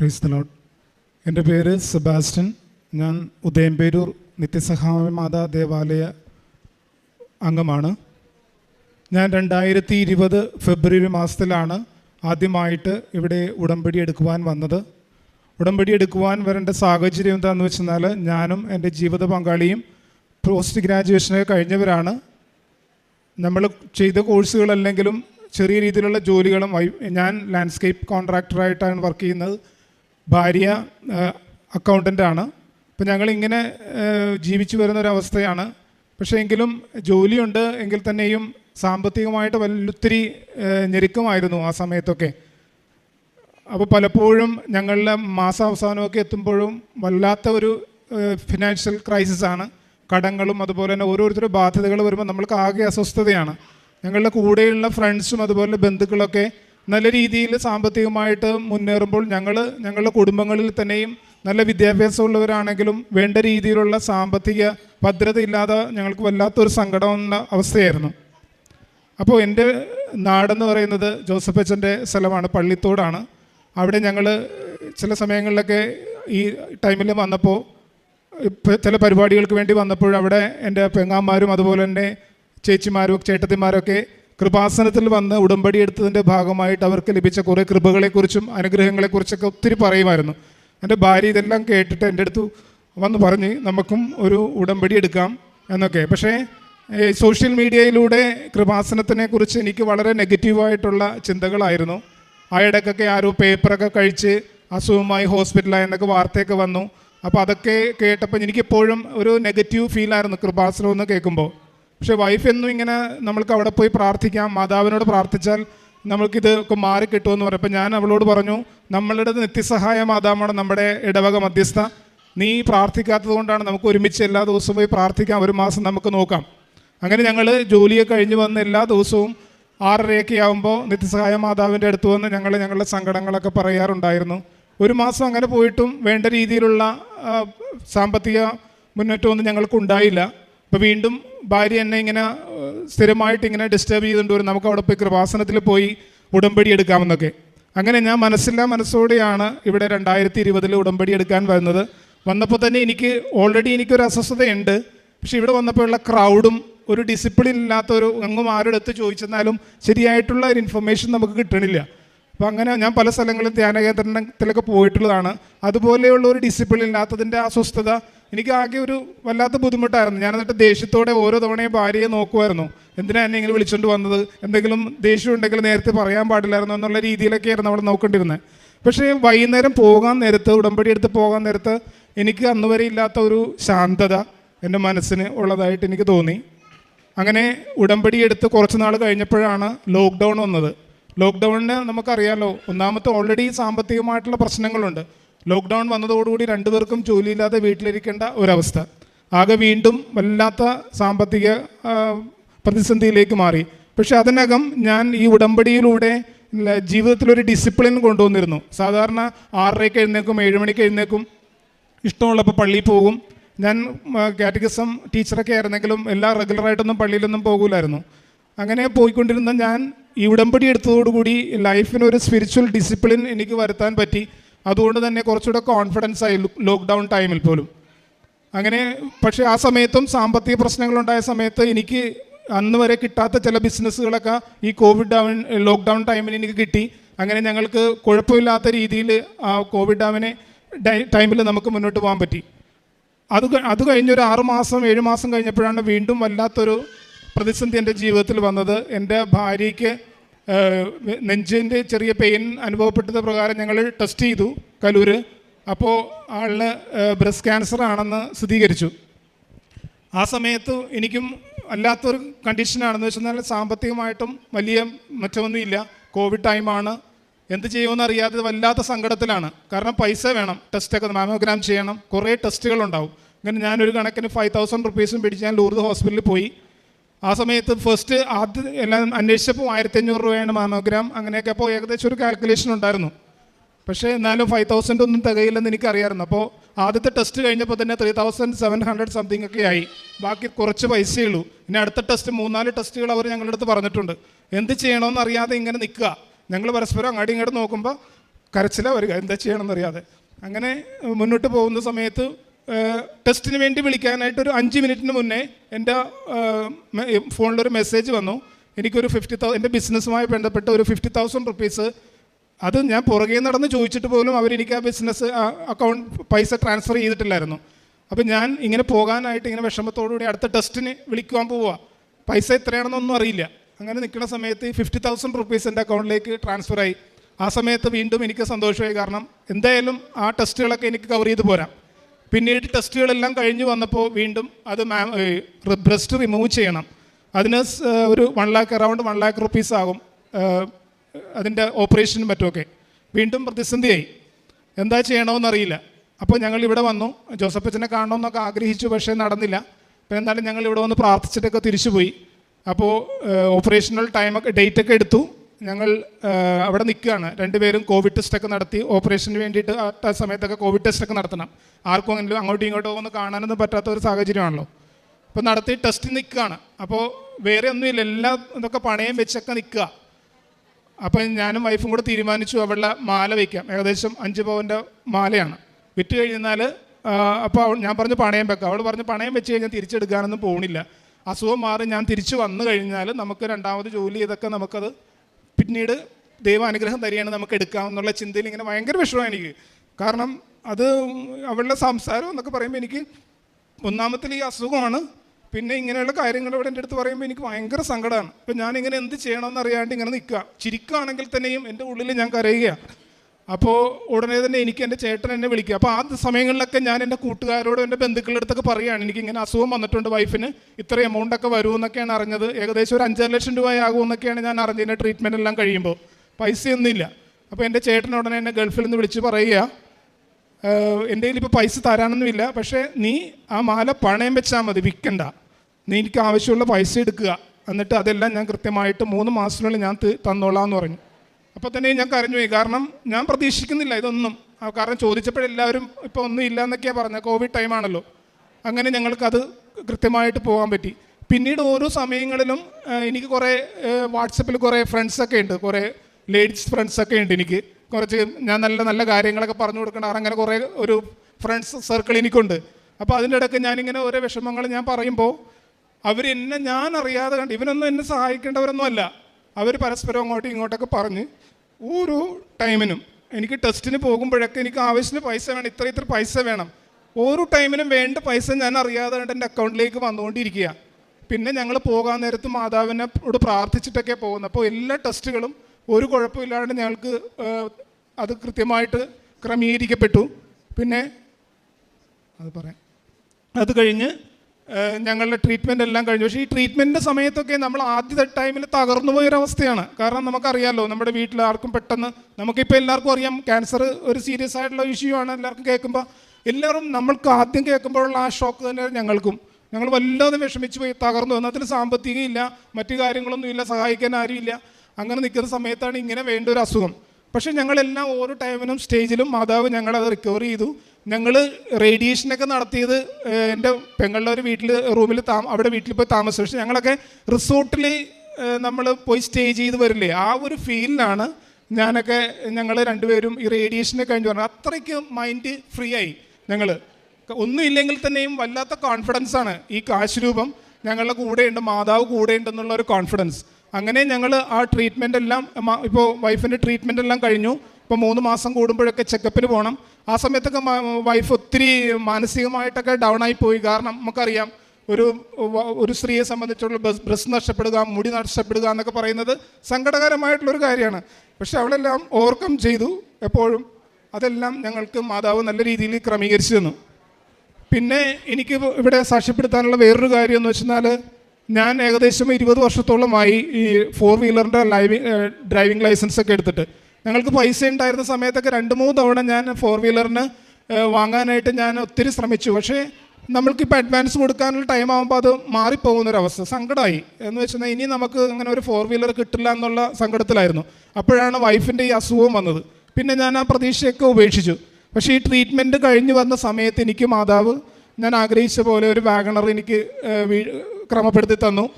Price load എന്റെ പേര് Sebastian. ഞാൻ ഉദയംപേരൂർ നിത്യസഹായ മാതാ ദേവാലയ അംഗമാണ്. ഞാൻ രണ്ടായിരത്തി ഇരുപത് ഫെബ്രുവരി മാസത്തിലാണ് ആദ്യമായിട്ട് ഇവിടെ ഉടമ്പടി എടുക്കുവാൻ വന്നത്. ഉടമ്പടി എടുക്കുവാൻ വരേണ്ട സാഹചര്യം എന്താണെന്ന് വെച്ചെന്നാൽ ഞാനും എന്റെ ജീവിത പങ്കാളിയും പോസ്റ്റ് ഗ്രാജുവേഷനൊക്കെ കഴിഞ്ഞവരാണ്. നമ്മൾ ചെയ്ത കോഴ്സുകളല്ലെങ്കിലും ചെറിയ രീതിയിലുള്ള ജോലികളും ഞാൻ ലാൻഡ്സ്കേപ്പ് കോൺട്രാക്ടറായിട്ടാണ് വർക്ക് ചെയ്യുന്നത്. ഭാര്യ അക്കൗണ്ടന്റ് ആണ് അപ്പോൾ ഞങ്ങളിങ്ങനെ ജീവിച്ചു വരുന്നൊരവസ്ഥയാണ്. പക്ഷേ എങ്കിലും ജോലിയുണ്ട് എങ്കിൽ തന്നെയും സാമ്പത്തികമായിട്ട് വല്ലൊത്തിരി ഏഹ്, ഞെരുക്കമായിരുന്നു ആ സമയത്തൊക്കെ. അപ്പോൾ പലപ്പോഴും ഞങ്ങളുടെ മാസാവസാനമൊക്കെ എത്തുമ്പോഴും വല്ലാത്ത ഒരു ഫിനാൻഷ്യൽ ക്രൈസിസ് ആണ്. കടങ്ങളും അതുപോലെ തന്നെ ഓരോരുത്തരുടെ ബാധ്യതകൾ വരുമ്പോൾ നമ്മൾക്ക് ആകെ അസ്വസ്ഥതയാണ്. ഞങ്ങളുടെ കൂടെയുള്ള ഫ്രണ്ട്സും അതുപോലെ ബന്ധുക്കളൊക്കെ നല്ല രീതിയിൽ സാമ്പത്തികമായിട്ട് മുന്നേറുമ്പോൾ ഞങ്ങൾ ഞങ്ങളുടെ കുടുംബങ്ങളിൽ തന്നെയും നല്ല വിദ്യാഭ്യാസമുള്ളവരാണെങ്കിലും വേണ്ട രീതിയിലുള്ള സാമ്പത്തിക ഭദ്രത ഇല്ലാതെ ഞങ്ങൾക്ക് വല്ലാത്തൊരു സങ്കടമുള്ള അവസ്ഥയായിരുന്നു. അപ്പോൾ എന്റെ നാടെന്ന് പറയുന്നത് ജോസഫ് അച്ഛന്റെ സ്ഥലമാണ് പള്ളിത്തോടാണ്. അവിടെ ഞങ്ങൾ ചില സമയങ്ങളിലൊക്കെ ഈ ടൈമിൽ വന്നപ്പോൾ ചില പരിപാടികൾക്ക് വേണ്ടി വന്നപ്പോൾ അവിടെ എന്റെ പെങ്ങാന്മാരും അതുപോലെ തന്നെ ചേച്ചിമാരും ചേട്ടത്തിമാരൊക്കെ കൃപാസനത്തിൽ വന്ന് ഉടമ്പടി എടുത്തതിന്റെ ഭാഗമായിട്ട് അവർക്ക് ലഭിച്ച കുറേ കൃപകളെക്കുറിച്ചും അനുഗ്രഹങ്ങളെക്കുറിച്ചൊക്കെ ഒത്തിരി പറയുമായിരുന്നു. എന്റെ ഭാര്യ ഇതെല്ലാം കേട്ടിട്ട് എന്റെ അടുത്ത് വന്ന് പറഞ്ഞ് നമുക്കും ഒരു ഉടമ്പടി എടുക്കാം എന്നൊക്കെ. പക്ഷേ സോഷ്യൽ മീഡിയയിലൂടെ കൃപാസനത്തിനെ കുറിച്ച് എനിക്ക് വളരെ നെഗറ്റീവായിട്ടുള്ള ചിന്തകളായിരുന്നു. ആ ഇടയ്ക്കൊക്കെ ആരോ പേപ്പറൊക്കെ കഴിച്ച് അസുഖമായി ഹോസ്പിറ്റലായി എന്നൊക്കെ വാർത്തയൊക്കെ വന്നു. അപ്പോൾ അതൊക്കെ കേട്ടപ്പോൾ എനിക്കെപ്പോഴും ഒരു നെഗറ്റീവ് ഫീലായിരുന്നു കൃപാസനം എന്ന് കേൾക്കുമ്പോൾ പക്ഷേ വൈഫ് എന്നും ഇങ്ങനെ നമ്മൾക്ക് അവിടെ പോയി പ്രാർത്ഥിക്കാം. മാതാവിനോട് പ്രാർത്ഥിച്ചാൽ നമ്മൾക്കിത് ഒക്കെ മാറി കിട്ടുമെന്ന് പറഞ്ഞപ്പോൾ ഞാൻ അവളോട് പറഞ്ഞു നമ്മളുടെ നിത്യസഹായ മാതാവാണ് നമ്മുടെ ഇടവക മധ്യസ്ഥ. നീ പ്രാർത്ഥിക്കാത്തത് കൊണ്ടാണ് നമുക്ക് ഒരുമിച്ച് എല്ലാ ദിവസവും പോയി പ്രാർത്ഥിക്കാം. ഒരു മാസം നമുക്ക് നോക്കാം. അങ്ങനെ ഞങ്ങൾ ജോലിയെ കഴിഞ്ഞ് വന്ന് എല്ലാ ദിവസവും ആറരയൊക്കെ ആകുമ്പോൾ നിത്യസഹായ മാതാവിന്റെ അടുത്ത് വന്ന് ഞങ്ങൾ ഞങ്ങളുടെ സങ്കടങ്ങളൊക്കെ പറയാറുണ്ടായിരുന്നു. ഒരു മാസം അങ്ങനെ പോയിട്ടും വേണ്ട രീതിയിലുള്ള സാമ്പത്തിക മുന്നേറ്റമൊന്നും ഞങ്ങൾക്കുണ്ടായില്ല. അപ്പോൾ വീണ്ടും ഭാര്യ എന്നെ ഇങ്ങനെ സ്ഥിരമായിട്ട് ഇങ്ങനെ ഡിസ്റ്റർബ് ചെയ്തുകൊണ്ട് വരും. നമുക്ക് അവിടെ പോയി കൃപാസനത്തിൽ പോയി ഉടമ്പടി എടുക്കാമെന്നൊക്കെ. അങ്ങനെ ഞാൻ മനസ്സില്ലാ മനസ്സോടെയാണ് ഇവിടെ രണ്ടായിരത്തി ഇരുപതിൽ ഉടമ്പടി എടുക്കാൻ വരുന്നത്. വന്നപ്പോൾ തന്നെ എനിക്ക് ഓൾറെഡി എനിക്കൊരു അസ്വസ്ഥതയുണ്ട്. പക്ഷെ ഇവിടെ വന്നപ്പോഴുള്ള ക്രൗഡും ഒരു ഡിസിപ്ലിൻ ഇല്ലാത്ത ഒരു എങ്ങും ആരുടെ അടുത്ത് ചോദിച്ചെന്നാലും ശരിയായിട്ടുള്ള ഒരു ഇൻഫർമേഷൻ നമുക്ക് കിട്ടണില്ല. അപ്പോൾ അങ്ങനെ ഞാൻ പല സ്ഥലങ്ങളിൽ ധ്യാന കേന്ദ്രത്തിലൊക്കെ പോയിട്ടുള്ളതാണ്. അതുപോലെയുള്ള ഒരു ഡിസിപ്ലിൻ ഇല്ലാത്തതിന്റെ അസ്വസ്ഥത എനിക്ക് ആകെ ഒരു വല്ലാത്ത ബുദ്ധിമുട്ടായിരുന്നു. ഞാൻ എന്നിട്ട് ദേഷ്യത്തോടെ ഓരോ തവണയും ഭാര്യയെ നോക്കുമായിരുന്നു എന്തിനാ എന്നെ ഇങ്ങനെ വിളിച്ചുകൊണ്ട് വന്നത്? എന്തെങ്കിലും ദേഷ്യം ഉണ്ടെങ്കിൽ നേരത്തെ പറയാൻ പാടില്ലായിരുന്നു എന്നുള്ള രീതിയിലൊക്കെയായിരുന്നു അവിടെ നോക്കേണ്ടിരുന്നത് പക്ഷേ വൈകുന്നേരം പോകാൻ നേരത്ത് ഉടമ്പടി എടുത്ത് പോകാൻ നേരത്ത് എനിക്ക് അന്ന് വരെ ഇല്ലാത്ത ഒരു ശാന്തത എന്റെ മനസ്സിന് ഉള്ളതായിട്ട് എനിക്ക് തോന്നി. അങ്ങനെ ഉടമ്പടി എടുത്ത് കുറച്ച് നാൾ കഴിഞ്ഞപ്പോഴാണ് ലോക്ക്ഡൗൺ വന്നത്. ലോക്ക്ഡൗണിന് നമുക്കറിയാലോ ഒന്നാമത്തെ ഓൾറെഡി സാമ്പത്തികമായിട്ടുള്ള പ്രശ്നങ്ങളുണ്ട്. ലോക്ക്ഡൗൺ വന്നതോടുകൂടി രണ്ടുപേർക്കും ജോലിയില്ലാതെ വീട്ടിലിരിക്കേണ്ട ഒരവസ്ഥ. ആകെ വീണ്ടും വല്ലാത്ത സാമ്പത്തിക പ്രതിസന്ധിയിലേക്ക് മാറി. പക്ഷെ അതിനകം ഞാൻ ഈ ഉടമ്പടിയിലൂടെ ജീവിതത്തിലൊരു ഡിസിപ്ലിൻ കൊണ്ടുവന്നിരുന്നു. സാധാരണ ആറരയ്ക്ക് എഴുന്നേക്കും ഏഴ് മണിക്ക് എഴുന്നേക്കും ഇഷ്ടമുള്ളപ്പോൾ പള്ളിയിൽ പോകും. ഞാൻ കാറ്റഗിസം ടീച്ചറൊക്കെ ആയിരുന്നെങ്കിലും എല്ലാ റെഗുലറായിട്ടൊന്നും പള്ളിയിലൊന്നും പോകില്ലായിരുന്നു അങ്ങനെ പോയിക്കൊണ്ടിരുന്ന ഞാൻ ഈ ഉടമ്പടി എടുത്തതോടുകൂടി ലൈഫിനൊരു സ്പിരിച്വൽ ഡിസിപ്ലിൻ എനിക്ക് വരുത്താൻ പറ്റി. അതുകൊണ്ട് തന്നെ കുറച്ചുകൂടെ കോൺഫിഡൻസ് ആയി ലോക്ക്ഡൗൺ ടൈമിൽ പോലും. അങ്ങനെ പക്ഷേ ആ സമയത്തും സാമ്പത്തിക പ്രശ്നങ്ങളുണ്ടായ സമയത്ത് എനിക്ക് അന്ന് വരെ കിട്ടാത്ത ചില ബിസിനസ്സുകളൊക്കെ ഈ കോവിഡ് ഡൗൺ ലോക്ക്ഡൗൺ ടൈമിൽ എനിക്ക് കിട്ടി. അങ്ങനെ ഞങ്ങൾക്ക് കുഴപ്പമില്ലാത്ത രീതിയിൽ ആ കോവിഡ് ഡൗണിനെ ടൈമിൽ നമുക്ക് മുന്നോട്ട് പോകാൻ പറ്റി. അത് അത് കഴിഞ്ഞൊരു ആറ് മാസം ഏഴ് മാസം കഴിഞ്ഞപ്പോഴാണ് വീണ്ടും വല്ലാത്തൊരു പ്രതിസന്ധി എന്റെ ജീവിതത്തിൽ വന്നത്. എന്റെ ഭാര്യയ്ക്ക് നെഞ്ചിന്റെ ചെറിയ പെയിൻ അനുഭവപ്പെട്ടത് പ്രകാരം ഞങ്ങൾ ടെസ്റ്റ് ചെയ്തു കലൂർ അപ്പോൾ ആളിന് ബ്രസ്റ്റ് ക്യാൻസർ ആണെന്ന് സ്ഥിരീകരിച്ചു. ആ സമയത്ത് എനിക്കും അല്ലാത്തൊരു കണ്ടീഷനാണെന്ന് വെച്ചാൽ സാമ്പത്തികമായിട്ടും വലിയ മറ്റൊന്നുമില്ല കോവിഡ് ടൈമാണ് എന്ത് ചെയ്യുമെന്ന് അറിയാതെ വല്ലാത്ത സങ്കടത്തിലാണ്. കാരണം പൈസ വേണം ടെസ്റ്റൊക്കെ മാമോഗ്രാം ചെയ്യണം കുറേ ടെസ്റ്റുകളുണ്ടാവും അങ്ങനെ ഞാനൊരു കണക്കിന് ഫൈവ് തൗസൻഡ് റുപ്പീസും പിടിച്ച് ഞാൻ ലൂർദ് ഹോസ്പിറ്റലിൽ പോയി. ആ സമയത്ത് ഫസ്റ്റ് ആദ്യം എല്ലാം അന്വേഷിച്ചപ്പോൾ ആയിരത്തി അഞ്ഞൂറ് രൂപയാണ് മാമോഗ്രാം അങ്ങനെയൊക്കെ അപ്പോൾ ഏകദേശം ഒരു കാൽക്കുലേഷൻ ഉണ്ടായിരുന്നു. പക്ഷേ എന്നാലും ഫൈവ് തൗസൻഡ് ഒന്നും തികയില്ലെന്ന് എനിക്കറിയായിരുന്നു. അപ്പോൾ ആദ്യത്തെ ടെസ്റ്റ് കഴിഞ്ഞപ്പോൾ തന്നെ three thousand seven hundred something ഒക്കെ ആയി. ബാക്കി കുറച്ച് പൈസയേ ഉള്ളൂ. ഇനി അടുത്ത ടെസ്റ്റ് മൂന്നാൽ ടെസ്റ്റുകൾ അവർ ഞങ്ങളുടെ അടുത്ത് പറഞ്ഞിട്ടുണ്ട്. എന്ത് ചെയ്യണമെന്ന് അറിയാതെ ഇങ്ങനെ നിൽക്കുക. ഞങ്ങൾ പരസ്പരം അങ്ങോട്ടും ഇങ്ങോട്ട് നോക്കുമ്പോൾ കരച്ചിലാണ് വരിക. എന്താ ചെയ്യണമെന്ന് അറിയാതെ. അങ്ങനെ മുന്നോട്ട് പോകുന്ന സമയത്ത് ടെസ്റ്റിന് വേണ്ടി വിളിക്കാനായിട്ട് ഒരു അഞ്ച് മിനിറ്റിന് മുന്നേ എന്റെ ഫോണിലൊരു മെസ്സേജ് വന്നു. എനിക്കൊരു ഫിഫ്റ്റി തൗ എന്റെ ബിസിനസ്സുമായി ബന്ധപ്പെട്ട ഒരു ഫിഫ്റ്റി തൗസൻഡ് റുപ്പീസ് അത് ഞാൻ പുറകെ നടന്ന് ചോദിച്ചിട്ട് പോലും അവരെനിക്ക് ആ ബിസിനസ് അക്കൗണ്ട് പൈസ ട്രാൻസ്ഫർ ചെയ്തിട്ടില്ലായിരുന്നു. അപ്പം ഞാൻ ഇങ്ങനെ പോകാനായിട്ട് ഇങ്ങനെ വിഷമത്തോടുകൂടി അടുത്ത ടെസ്റ്റിന് വിളിക്കുവാൻ പോവുക പൈസ എത്രയാണെന്നൊന്നും അറിയില്ല. അങ്ങനെ നിൽക്കുന്ന സമയത്ത് ഫിഫ്റ്റി തൗസൻഡ് റുപ്പീസ് എന്റെ അക്കൗണ്ടിലേക്ക് ട്രാൻസ്ഫർ ആയി. ആ സമയത്ത് വീണ്ടും എനിക്ക് സന്തോഷമായി. കാരണം എന്തായാലും ആ ടെസ്റ്റുകളൊക്കെ എനിക്ക് കവർ ചെയ്ത് പോരാം. പിന്നീട് ടെസ്റ്റുകളെല്ലാം കഴിഞ്ഞ് വന്നപ്പോൾ വീണ്ടും അത് ബ്രസ്റ്റ് റിമൂവ് ചെയ്യണം. അതിന് ഒരു one lakh around one lakh rupees ആകും അതിന്റെ ഓപ്പറേഷനും മറ്റുമൊക്കെ. വീണ്ടും പ്രതിസന്ധിയായി. എന്താ ചെയ്യണമെന്നറിയില്ല അപ്പോൾ ഞങ്ങൾ ഇവിടെ വന്നു. ജോസഫ് അച്ഛനെ കാണണമെന്നൊക്കെ ആഗ്രഹിച്ചു പക്ഷേ നടന്നില്ല. അപ്പോൾ എന്നാലും ഞങ്ങൾ ഇവിടെ വന്ന് പ്രാർത്ഥിച്ചിട്ടൊക്കെ തിരിച്ചുപോയി. അപ്പോൾ ഓപ്പറേഷണൽ ടൈമൊക്കെ ഡേറ്റൊക്കെ എടുത്തു. ഞങ്ങൾ അവിടെ നിൽക്കുകയാണ്. രണ്ടുപേരും കോവിഡ് ടെസ്റ്റൊക്കെ നടത്തി. ഓപ്പറേഷന് വേണ്ടിയിട്ട് ആ സമയത്തൊക്കെ കോവിഡ് ടെസ്റ്റൊക്കെ നടത്തണം. ആർക്കും അങ്ങനെ അങ്ങോട്ടും ഇങ്ങോട്ടും ഒന്ന് കാണാനൊന്നും പറ്റാത്ത ഒരു സാഹചര്യമാണല്ലോ. അപ്പോൾ നടത്തി ടെസ്റ്റ് നിൽക്കുകയാണ്. അപ്പോൾ വേറെ ഒന്നുമില്ല. എല്ലാം ഇതൊക്കെ പണയം വെച്ചൊക്കെ നിൽക്കുക. അപ്പം ഞാനും വൈഫും കൂടെ തീരുമാനിച്ചു അവളുടെ മാല വയ്ക്കാം ഏകദേശം അഞ്ച് പവന്റെ മാലയാണ്. വിറ്റ് കഴിഞ്ഞാൽ അപ്പോൾ അവൾ ഞാൻ പറഞ്ഞു പണയം വെക്കാം. അവൾ പറഞ്ഞു പണയം വെച്ച് കഴിഞ്ഞാൽ തിരിച്ചെടുക്കാനൊന്നും പോകണില്ല അസുഖം മാറി ഞാൻ തിരിച്ചു വന്നു കഴിഞ്ഞാൽ നമുക്ക് രണ്ടാമത് ജോലി ചെയ്തൊക്കെ നമുക്കത് പിന്നീട് ദൈവാനുഗ്രഹം തരികയാണ് നമുക്ക് എടുക്കാമെന്നുള്ള ചിന്തയിൽ ഇങ്ങനെ ഭയങ്കര വിഷമമാണ് എനിക്ക്. കാരണം അത് അവളുടെ സംസാരം എന്നൊക്കെ പറയുമ്പോൾ എനിക്ക് ഒന്നാമത്തിൽ ഈ അസുഖമാണ്. പിന്നെ ഇങ്ങനെയുള്ള കാര്യങ്ങൾ ഇവിടെ എന്റെ അടുത്ത് പറയുമ്പോൾ എനിക്ക് ഭയങ്കര സങ്കടമാണ്. ഇപ്പം ഞാനിങ്ങനെ എന്ത് ചെയ്യണമെന്ന് അറിയാണ്ട് ഇങ്ങനെ നിൽക്കുക. ചിരിക്കുകയാണെങ്കിൽ തന്നെയും എന്റെ ഉള്ളിൽ ഞാൻ കരയുകയാണ്. അപ്പോൾ ഉടനെ തന്നെ എനിക്ക് എന്റെ ചേട്ടൻ എന്നെ വിളിക്കുക. അപ്പോൾ ആ സമയങ്ങളിലൊക്കെ ഞാൻ എന്റെ കൂട്ടുകാരോടും എന്റെ ബന്ധുക്കളുടെ അടുത്തൊക്കെ പറയുകയാണ് എനിക്ക് ഇങ്ങനെ അസുഖം വന്നിട്ടുണ്ട് വൈഫിന്. ഇത്ര എമൗണ്ട് ഒക്കെ വരുമെന്നൊക്കെയാണ് അറിഞ്ഞത്. ഏകദേശം ഒരു അഞ്ചര ലക്ഷം രൂപ ആകുമെന്നൊക്കെയാണ് ഞാൻ അറിഞ്ഞതിന്റെ ട്രീറ്റ്മെന്റ് എല്ലാം കഴിയുമ്പോൾ. പൈസയൊന്നുമില്ല. അപ്പോൾ എന്റെ ചേട്ടൻ ഉടനെ എന്നെ ഗൾഫിൽ നിന്ന് വിളിച്ച് പറയുക എന്റെ കയ്യിൽ ഇപ്പോൾ പൈസ തരാനൊന്നുമില്ല പക്ഷേ നീ ആ മാല പണയം വെച്ചാൽ മതി വിൽക്കണ്ട. നീ എനിക്ക് ആവശ്യമുള്ള പൈസ എടുക്കുക. എന്നിട്ട് അതെല്ലാം ഞാൻ കൃത്യമായിട്ട് മൂന്ന് മാസത്തിനുള്ളിൽ ഞാൻ തന്നോളാം എന്ന് പറഞ്ഞു. അപ്പോൾ തന്നെ ഞാൻ കരഞ്ഞു പോയി. കാരണം ഞാൻ പ്രതീക്ഷിക്കുന്നില്ല ഇതൊന്നും. കാരണം ചോദിച്ചപ്പോഴെല്ലാവരും ഇപ്പോൾ ഒന്നും ഇല്ല എന്നൊക്കെയാണ് പറഞ്ഞത്. കോവിഡ് ടൈമാണല്ലോ അങ്ങനെ ഞങ്ങൾക്കത് കൃത്യമായിട്ട് പോകാൻ പറ്റി. പിന്നീട് ഓരോ സമയങ്ങളിലും എനിക്ക് കുറേ വാട്സപ്പിൽ കുറേ ഫ്രണ്ട്സൊക്കെ ഉണ്ട്. കുറേ ലേഡീസ് ഫ്രണ്ട്സൊക്കെ ഉണ്ട് എനിക്ക്. കുറച്ച് ഞാൻ നല്ല നല്ല കാര്യങ്ങളൊക്കെ പറഞ്ഞു കൊടുക്കണം അങ്ങനെ കുറേ ഒരു ഫ്രണ്ട്സ് സർക്കിൾ എനിക്കുണ്ട്. അപ്പോൾ അതിന്റെ ഇടയ്ക്ക് ഞാനിങ്ങനെ ഓരോ വിഷമങ്ങൾ ഞാൻ പറയുമ്പോൾ അവർ എന്നെ ഞാൻ അറിയാതെ കണ്ട് ഇവനൊന്നും എന്നെ സഹായിക്കേണ്ടവരൊന്നും അല്ല. അവർ പരസ്പരം അങ്ങോട്ടും ഇങ്ങോട്ടൊക്കെ പറഞ്ഞ് ഓരോ ടൈമിനും. എനിക്ക് ടെസ്റ്റിന് പോകുമ്പോഴൊക്കെ എനിക്ക് ആവശ്യത്തിന് പൈസ വേണം. ഇത്ര ഇത്ര പൈസ വേണം. ഓരോ ടൈമിനും വേണ്ട പൈസ ഞാൻ അറിയാതെ എന്റെ അക്കൗണ്ടിലേക്ക് വന്നുകൊണ്ടിരിക്കുക. പിന്നെ ഞങ്ങൾ പോകാൻ നേരത്ത് മാതാവിനോട് പ്രാർത്ഥിച്ചിട്ടൊക്കെ പോകുന്നത്. അപ്പോൾ എല്ലാ ടെസ്റ്റുകളും ഒരു കുഴപ്പമില്ലാണ്ട് ഞങ്ങൾക്ക് അത് കൃത്യമായിട്ട് ക്രമീകരിക്കപ്പെട്ടു. പിന്നെ അത് പറയാം. അത് കഴിഞ്ഞ് ഞങ്ങളുടെ ട്രീറ്റ്മെന്റ് എല്ലാം കഴിഞ്ഞു. പക്ഷേ ഈ ട്രീറ്റ്മെന്റിന്റെ സമയത്തൊക്കെ നമ്മൾ ആദ്യത്തെ ടൈമിൽ തകർന്നു പോയൊരവസ്ഥയാണ് കാരണം നമുക്കറിയാമല്ലോ നമ്മുടെ വീട്ടിൽ ആർക്കും പെട്ടെന്ന് നമുക്കിപ്പോൾ എല്ലാവർക്കും അറിയാം ക്യാൻസർ ഒരു സീരിയസ് ആയിട്ടുള്ള ഇഷ്യൂ ആണ് എല്ലാവർക്കും കേൾക്കുമ്പോൾ എല്ലാവരും നമ്മൾക്ക് ആദ്യം കേൾക്കുമ്പോഴുള്ള ആ ഷോക്ക് തന്നെ ഞങ്ങൾക്കും. ഞങ്ങൾ വല്ലാതെ വിഷമിച്ച് പോയി തകർന്നു. എന്നതിൽ സാമ്പത്തികം ഇല്ല മറ്റു കാര്യങ്ങളൊന്നും ഇല്ല സഹായിക്കാൻ ആരുമില്ല അങ്ങനെ നിൽക്കുന്ന സമയത്താണ് ഇങ്ങനെ വേണ്ട ഒരു അസുഖം. പക്ഷേ ഞങ്ങളെല്ലാം ഓരോ ടൈമിനും സ്റ്റേജിലും മാതാവ് ഞങ്ങളത് റിക്കവർ ചെയ്തു. ഞങ്ങൾ റേഡിയേഷനൊക്കെ നടത്തിയത് എന്റെ പെങ്ങളുടെ ഒരു വീട്ടിൽ റൂമിൽ താ അവിടെ വീട്ടിൽ പോയി താമസിച്ചു. ഞങ്ങളൊക്കെ റിസോർട്ടിൽ നമ്മൾ പോയി സ്റ്റേ ചെയ്ത് വരില്ലേ ആ ഒരു ഫീലിനാണ് ഞാനൊക്കെ ഞങ്ങൾ രണ്ടുപേരും ഈ റേഡിയേഷനൊക്കെ കഴിഞ്ഞ് പറഞ്ഞു അത്രയ്ക്ക് മൈൻഡ് ഫ്രീ ആയി ഞങ്ങൾ ഒന്നുമില്ലെങ്കിൽ തന്നെയും വല്ലാത്ത കോൺഫിഡൻസ് ആണ് ഈ കാശ് രൂപം ഞങ്ങളുടെ കൂടെയുണ്ട് മാതാവ് കൂടെയുണ്ടെന്നുള്ള ഒരു കോൺഫിഡൻസ് അങ്ങനെ ഞങ്ങൾ ആ ട്രീറ്റ്മെന്റ് എല്ലാം ഇപ്പോൾ വൈഫിന്റെ ട്രീറ്റ്മെന്റ് എല്ലാം കഴിഞ്ഞു. ഇപ്പോൾ മൂന്ന് മാസം കൂടുമ്പോഴൊക്കെ ചെക്കപ്പിന് പോകണം ആ സമയത്തൊക്കെ വൈഫ് ഒത്തിരി മാനസികമായിട്ടൊക്കെ ഡൗൺ ആയി പോയി. കാരണം നമുക്കറിയാം ഒരു ഒരു സ്ത്രീയെ സംബന്ധിച്ചുള്ള ബ്രസ് നഷ്ടപ്പെടുക മുടി നഷ്ടപ്പെടുക എന്നൊക്കെ പറയുന്നത് സങ്കടകരമായിട്ടുള്ളൊരു കാര്യമാണ്. പക്ഷെ അവളെല്ലാം ഓവർകം ചെയ്തു എപ്പോഴും. അതെല്ലാം ഞങ്ങൾക്ക് മാതാവ് നല്ല രീതിയിൽ ക്രമീകരിച്ചു തന്നു. പിന്നെ എനിക്ക് ഇവിടെ സാക്ഷ്യപ്പെടുത്താനുള്ള വേറൊരു കാര്യം എന്ന് വെച്ചാൽ ഞാൻ ഏകദേശം ഇരുപത് വർഷത്തോളമായി ഈ ഫോർ വീലറിന്റെ ലൈവിങ് ഡ്രൈവിംഗ് ലൈസൻസ് ഒക്കെ എടുത്തിട്ട്. ഞങ്ങൾക്ക് പൈസ ഉണ്ടായിരുന്ന സമയത്തൊക്കെ രണ്ട് മൂന്ന് തവണ ഞാൻ ഫോർ വീലറിന് വാങ്ങാനായിട്ട് ഞാൻ ഒത്തിരി ശ്രമിച്ചു. പക്ഷേ നമ്മൾക്കിപ്പോൾ അഡ്വാൻസ് കൊടുക്കാനുള്ള ടൈം ആകുമ്പോൾ അത് മാറിപ്പോകുന്നൊരവസ്ഥ. സങ്കടമായി. എന്ന് വെച്ചാൽ ഇനി നമുക്ക് അങ്ങനെ ഒരു ഫോർ വീലർ കിട്ടില്ല എന്നുള്ള സങ്കടത്തിലായിരുന്നു. അപ്പോഴാണ് വൈഫിന്റെ ഈ അസുഖവും വന്നത്. പിന്നെ ഞാൻ ആ പ്രതീക്ഷയൊക്കെ ഉപേക്ഷിച്ചു. പക്ഷേ ഈ ട്രീറ്റ്മെന്റ് കഴിഞ്ഞ് വന്ന സമയത്ത് എനിക്ക് മാതാവ് ഞാൻ ആഗ്രഹിച്ച പോലെ ഒരു വാഗണർ എനിക്ക് ക്രമപ്പെടുത്തി തന്നു.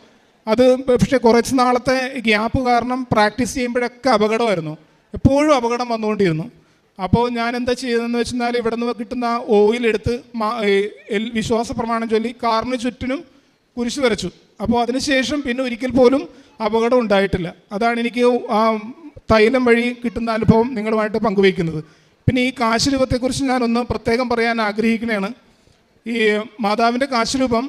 അത് പക്ഷേ കുറച്ച് നാളത്തെ ഗ്യാപ്പ് കാരണം പ്രാക്ടീസ് ചെയ്യുമ്പോഴൊക്കെ അപകടമായിരുന്നു. എപ്പോഴും അപകടം വന്നുകൊണ്ടിരുന്നു. അപ്പോൾ ഞാൻ എന്താ ചെയ്തതെന്ന് വെച്ചാൽ ഇവിടെ നിന്ന് കിട്ടുന്ന ഓയിൽ എടുത്ത് വിശ്വാസ പ്രമാണം ചൊല്ലി കാറിന് ചുറ്റിനും കുരിശ് വരച്ചു. അപ്പോൾ അതിനുശേഷം പിന്നെ ഒരിക്കൽ പോലും അപകടം ഉണ്ടായിട്ടില്ല. അതാണ് എനിക്ക് ആ തൈലം വഴി കിട്ടുന്ന അനുഭവം നിങ്ങളുമായിട്ട് പങ്കുവയ്ക്കുന്നത്. പിന്നെ ഈ കാശ് രൂപത്തെക്കുറിച്ച് ഞാനൊന്ന് പ്രത്യേകം പറയാൻ ആഗ്രഹിക്കുന്നതാണ്. ഈ മാതാവിന്റെ കാശ് രൂപം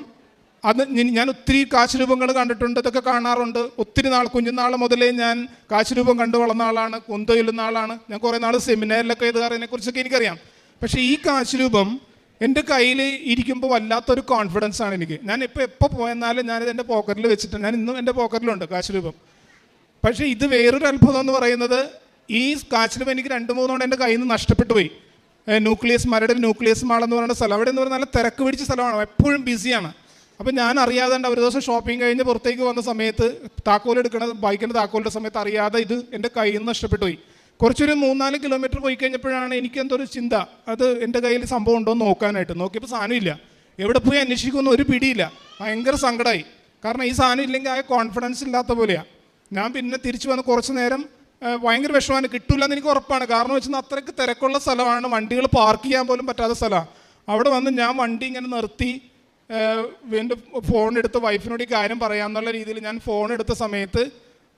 അത് ഞാൻ ഒത്തിരി കാശുരൂപങ്ങൾ കണ്ടിട്ടുണ്ട് ഇതൊക്കെ കാണാറുണ്ട്. ഒത്തിരി നാൾ കുഞ്ഞുനാൾ മുതലേ ഞാൻ കാശുരൂപം കണ്ടു വളർന്ന ആളാണ് കൊന്തൊയിലുന്ന ആളാണ്. ഞാൻ കുറേ നാൾ സെമിനാറിലൊക്കെ എഴുതാറിനെ കുറിച്ചൊക്കെ എനിക്കറിയാം. പക്ഷേ ഈ കാശുരൂപം എന്റെ കയ്യിൽ ഇരിക്കുമ്പോൾ വല്ലാത്തൊരു കോൺഫിഡൻസ് ആണ് എനിക്ക്. ഞാൻ ഇപ്പോൾ എപ്പോൾ പോയെന്നാലും ഞാനിത് എന്റെ പോക്കറ്റിൽ വെച്ചിട്ടുണ്ട് ഞാൻ ഇന്നും എന്റെ പോക്കറ്റിലുണ്ട് കാശുരൂപം. പക്ഷേ ഇത് വേറൊരു അത്ഭുതം എന്ന് പറയുന്നത് ഈ കാശുരൂപം എനിക്ക് രണ്ട് മൂന്നോണ്ട് എന്റെ കയ്യിൽ നിന്ന് നഷ്ടപ്പെട്ടു പോയി. ന്യൂക്ലിയസ് മരട് ന്യൂക്ലിയസ് മാൾ എന്ന് പറയുന്ന സ്ഥലം. അവിടെ എന്ന് പറഞ്ഞാൽ നല്ല തിരക്ക് പിടിച്ച സ്ഥലമാണ്. എപ്പോഴും ബിസിയാണ് അപ്പം ഞാൻ അറിയാതെ അവർ ദിവസം ഷോപ്പിംഗ് കഴിഞ്ഞ് പുറത്തേക്ക് വന്ന സമയത്ത് താക്കോൽ എടുക്കണ ബൈക്കിന്റെ താക്കോലിന്റെ സമയത്ത് അറിയാതെ ഇത് എന്റെ കയ്യിൽ നിന്ന് നഷ്ടപ്പെട്ടു പോയി. കുറച്ചൊരു മൂന്നാൽ കിലോമീറ്റർ പോയി കഴിഞ്ഞപ്പോഴാണ് എനിക്ക് എന്തൊരു ചിന്ത. അത് എന്റെ കയ്യിൽ സംഭവം ഉണ്ടോ എന്ന് നോക്കാനായിട്ട്. നോക്കിയപ്പോൾ സാധനമില്ല എവിടെ പോയി അന്വേഷിക്കുന്ന ഒരു പിടിയില്ല. ഭയങ്കര സങ്കടമായി കാരണം ഈ സാധനം ഇല്ലെങ്കിൽ ആ കോൺഫിഡൻസ് ഇല്ലാത്ത പോലെയാണ് ഞാൻ പിന്നെ തിരിച്ചു വന്ന് കുറച്ച് നേരം ഭയങ്കര വിഷമാണ് കിട്ടില്ല എന്ന് എനിക്ക് ഉറപ്പാണ്. കാരണം വെച്ചാൽ അത്രയ്ക്ക് തിരക്കുള്ള സ്ഥലമാണ്. വണ്ടികൾ പാർക്ക് ചെയ്യാൻ പോലും പറ്റാത്ത സ്ഥലമാണ് അവിടെ വന്ന് ഞാൻ വണ്ടി ഇങ്ങനെ നിർത്തി എന്റെ ഫോൺ എടുത്ത് വൈഫിനോട് ഈ കാര്യം പറയാമെന്നുള്ള രീതിയിൽ ഞാൻ ഫോൺ എടുത്ത സമയത്ത്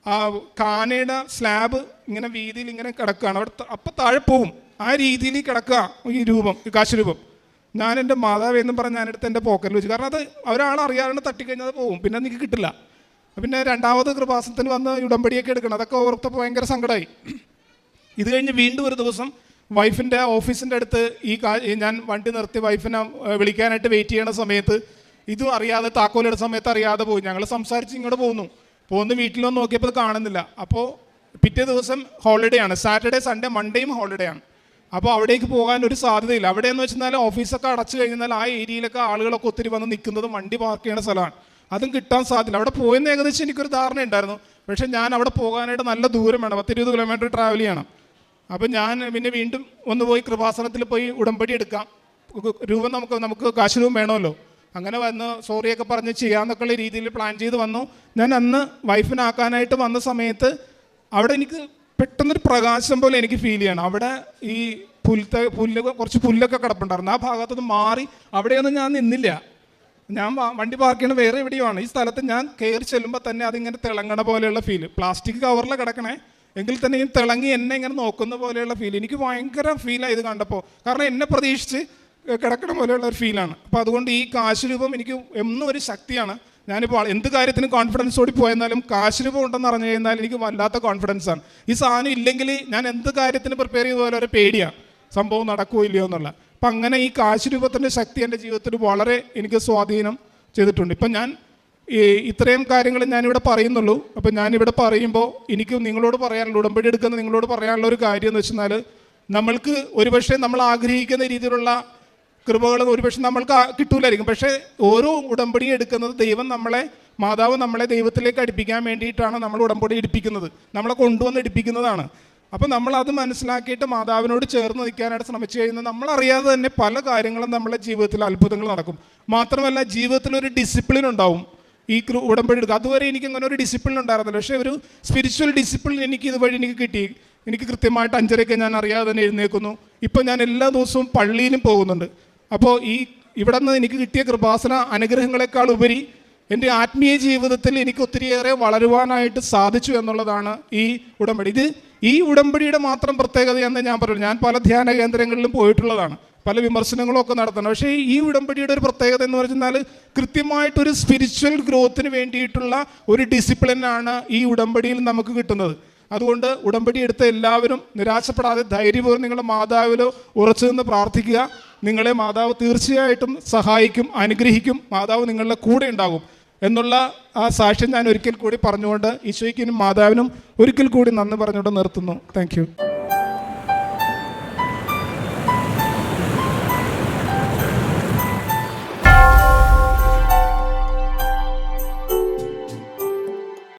ആ കാനയുടെ സ്ലാബ് ഇങ്ങനെ വീതിയിൽ ഇങ്ങനെ കിടക്കുകയാണ്. അവിടെ അപ്പം താഴെ പോവും. ആ രീതിയിൽ കിടക്കുക ഈ രൂപം ഈ രൂപം ഞാൻ എന്റെ മാതാവ് എന്നും പറഞ്ഞ് ഞാനെടുത്ത് എന്റെ പോക്കറ്റിൽ വെച്ചു. കാരണം അത് ഒരാൾ അറിയാതെ തട്ടിക്കഴിഞ്ഞാൽ അത് പോവും. പിന്നെ എനിക്ക് കിട്ടില്ല. പിന്നെ രണ്ടാമത് കൃപാസനത്തിന് വന്ന് ഉടമ്പടിയൊക്കെ എടുക്കണം. അതൊക്കെ ഓർത്തപ്പോൾ ഭയങ്കര സങ്കടമായി. ഇത് കഴിഞ്ഞ് വീണ്ടും ഒരു ദിവസം വൈഫിന്റെ ഓഫീസിന്റെ അടുത്ത് ഈ ഞാൻ വണ്ടി നിർത്തി വൈഫിനെ വിളിക്കാനായിട്ട് വെയിറ്റ് ചെയ്യണ സമയത്ത് ഇതും അറിയാതെ താക്കോലെടുത്ത സമയത്ത് അറിയാതെ പോയി. ഞങ്ങൾ സംസാരിച്ച് ഇങ്ങോട്ട് പോകുന്നു പോകുന്നു വീട്ടിലൊന്നും നോക്കിയപ്പോൾ കാണുന്നില്ല. അപ്പോൾ പിറ്റേ ദിവസം ഹോളിഡേ ആണ്. സാറ്റർഡേ സൺഡേ മൺഡേയും ഹോളിഡേ ആണ്. അപ്പോൾ അവിടേക്ക് പോകാൻ ഒരു സാധ്യതയില്ല. അവിടെ എന്ന് വെച്ചാൽ ഓഫീസൊക്കെ അടച്ചു കഴിഞ്ഞാൽ ആ ഏരിയയിലൊക്കെ ആളുകളൊക്കെ ഒത്തിരി വന്ന് നിൽക്കുന്നതും വണ്ടി പാർക്ക് ചെയ്യുന്ന സ്ഥലമാണ്. അതും കിട്ടാൻ സാധ്യത അവിടെ പോയെന്ന് ഏകദേശം എനിക്കൊരു ധാരണ ഉണ്ടായിരുന്നു പക്ഷേ ഞാൻ അവിടെ പോകാനായിട്ട് നല്ല ദൂരം വേണം. പത്തിരുപത് കിലോമീറ്റർ ട്രാവൽ ചെയ്യണം. അപ്പം ഞാൻ പിന്നെ വീണ്ടും ഒന്ന് പോയി കൃപാസനത്തിൽ പോയി ഉടമ്പടി എടുക്കാം. രൂപം നമുക്ക് നമുക്ക് കാശ് രൂപം വേണമല്ലോ. അങ്ങനെ വന്ന് സോറിയൊക്കെ പറഞ്ഞ് ചെയ്യാമെന്നൊക്കെയുള്ള രീതിയിൽ പ്ലാൻ ചെയ്ത് വന്നു. ഞാൻ അന്ന് വൈഫിനാക്കാനായിട്ട് വന്ന സമയത്ത് അവിടെ എനിക്ക് പെട്ടെന്നൊരു പ്രകാശം പോലെ എനിക്ക് ഫീൽ ചെയ്യണം. അവിടെ ഈ പുല്ത്ത പുല്ല് കുറച്ച് പുല്ലൊക്കെ കിടപ്പുണ്ടായിരുന്നു. ആ ഭാഗത്തുനിന്ന് മാറി അവിടെയൊന്നും ഞാൻ നിന്നില്ല. ഞാൻ വണ്ടി പാർക്ക് ചെയ്യണ വേറെ എവിടെയുമാണ് ഈ സ്ഥലത്ത് ഞാൻ കയറി ചെല്ലുമ്പോൾ തന്നെ അതിങ്ങനെ തിളങ്ങണ പോലെയുള്ള ഫീൽ പ്ലാസ്റ്റിക് കവറിൽ കിടക്കണേ. എങ്കിൽ തന്നെ ഈ തിളങ്ങി എന്നെ ഇങ്ങനെ നോക്കുന്ന പോലെയുള്ള ഫീൽ എനിക്ക് ഭയങ്കര ഫീലാണ് ഇത് കണ്ടപ്പോൾ കാരണം എന്നെ പ്രതീക്ഷിച്ച് കിടക്കണ പോലെയുള്ള ഒരു ഫീലാണ് അപ്പോൾ അതുകൊണ്ട് ഈ കാശ് രൂപം എനിക്ക് എന്നും ഒരു ശക്തിയാണ്. ഞാനിപ്പോൾ എന്ത് കാര്യത്തിനും കോൺഫിഡൻസോടി പോയെന്നാലും കാശ് രൂപം ഉണ്ടെന്ന് അറിഞ്ഞു കഴിഞ്ഞാൽ എനിക്ക് വല്ലാത്ത കോൺഫിഡൻസാണ് ഈ സാധനം ഇല്ലെങ്കിൽ ഞാൻ എന്ത് കാര്യത്തിന് പ്രിപ്പയർ ചെയ്ത പോലെ ഒരു പേടിയാണ് സംഭവം നടക്കുമോ ഇല്ലയോ എന്നുള്ള. അപ്പം അങ്ങനെ ഈ കാശ് രൂപത്തിന്റെ ശക്തി എന്റെ ജീവിതത്തിൽ വളരെ എനിക്ക് സ്വാധീനം ചെയ്തിട്ടുണ്ട്. ഇപ്പം ഞാൻ ഈ ഇത്രയും കാര്യങ്ങൾ ഞാനിവിടെ പറയുന്നുള്ളൂ. അപ്പം ഞാനിവിടെ പറയുമ്പോൾ എനിക്ക് നിങ്ങളോട് പറയാനുള്ള ഉടമ്പടി എടുക്കുന്ന നിങ്ങളോട് പറയാനുള്ള ഒരു കാര്യം എന്ന് വെച്ചാൽ നമ്മൾക്ക് ഒരുപക്ഷെ നമ്മൾ ആഗ്രഹിക്കുന്ന രീതിയിലുള്ള കൃപകൾ ഒരുപക്ഷെ നമ്മൾക്ക് കിട്ടൂലായിരിക്കും. പക്ഷേ ഓരോ ഉടമ്പടി എടുക്കുന്നത് ദൈവം നമ്മളെ മാതാവ് നമ്മളെ ദൈവത്തിലേക്ക് അടുപ്പിക്കാൻ വേണ്ടിയിട്ടാണ് നമ്മൾ ഉടമ്പടി എടുപ്പിക്കുന്നത്. നമ്മളെ കൊണ്ടുവന്ന് എടുപ്പിക്കുന്നതാണ്. അപ്പം നമ്മളത് മനസ്സിലാക്കിയിട്ട് മാതാവിനോട് ചേർന്ന് നിൽക്കാനായിട്ട് ശ്രമിച്ചു കഴിഞ്ഞാൽ നമ്മളറിയാതെ തന്നെ പല കാര്യങ്ങളും നമ്മളെ ജീവിതത്തിൽ അത്ഭുതങ്ങൾ നടക്കും. മാത്രമല്ല ജീവിതത്തിൽ ഒരു ഡിസിപ്ലിൻ ഉണ്ടാവും. ഈ ഉടമ്പടി എടുക്കുക അതുവരെ എനിക്ക് അങ്ങനെ ഒരു ഡിസിപ്ലിൻ ഉണ്ടായിരുന്നില്ല. പക്ഷേ ഒരു സ്പിരിച്വൽ ഡിസിപ്ലിൻ എനിക്ക് ഇതുവഴി എനിക്ക് കിട്ടി. എനിക്ക് കൃത്യമായിട്ട് അഞ്ചരയ്ക്ക് ഞാൻ അറിയാതെ തന്നെ എഴുന്നേൽക്കുന്നു. ഇപ്പം ഞാൻ എല്ലാ ദിവസവും പള്ളിയിലും പോകുന്നുണ്ട്. അപ്പോൾ ഈ ഇവിടെ നിന്ന് എനിക്ക് കിട്ടിയ കൃപാസന അനുഗ്രഹങ്ങളെക്കാൾ ഉപരി എന്റെ ആത്മീയ ജീവിതത്തിൽ എനിക്ക് ഒത്തിരിയേറെ വളരുവാനായിട്ട് സാധിച്ചു എന്നുള്ളതാണ് ഈ ഉടമ്പടി. ഇത് ഈ ഉടമ്പടിയുടെ മാത്രം പ്രത്യേകതയെന്ന് ഞാൻ പറഞ്ഞു ഞാൻ പല ധ്യാന കേന്ദ്രങ്ങളിലും പോയിട്ടുള്ളതാണ്. പല വിമർശനങ്ങളും ഒക്കെ നടത്തണം പക്ഷേ ഈ ഉടമ്പടിയുടെ ഒരു പ്രത്യേകത എന്ന് പറഞ്ഞാൽ കൃത്യമായിട്ടൊരു സ്പിരിച്വൽ ഗ്രോത്തിന് വേണ്ടിയിട്ടുള്ള ഒരു ഡിസിപ്ലിനാണ് ഈ ഉടമ്പടിയിൽ നമുക്ക് കിട്ടുന്നത്. അതുകൊണ്ട് ഉടമ്പടി എടുത്ത എല്ലാവരും നിരാശപ്പെടാതെ ധൈര്യപൂർവം നിങ്ങളുടെ മാതാവിലോ ഉറച്ചു നിന്ന് പ്രാർത്ഥിക്കുക. നിങ്ങളെ മാതാവ് തീർച്ചയായിട്ടും സഹായിക്കും അനുഗ്രഹിക്കും. മാതാവ് നിങ്ങളുടെ കൂടെ ഉണ്ടാകും. എന്നുള്ള ആ സാക്ഷ്യം ഞാൻ ഒരിക്കൽ കൂടി പറഞ്ഞുകൊണ്ട് ഈശോയ്ക്കിനും മാതാവിനും ഒരിക്കൽ കൂടി നന്ദി പറഞ്ഞുകൊണ്ട് നിർത്തുന്നു. താങ്ക്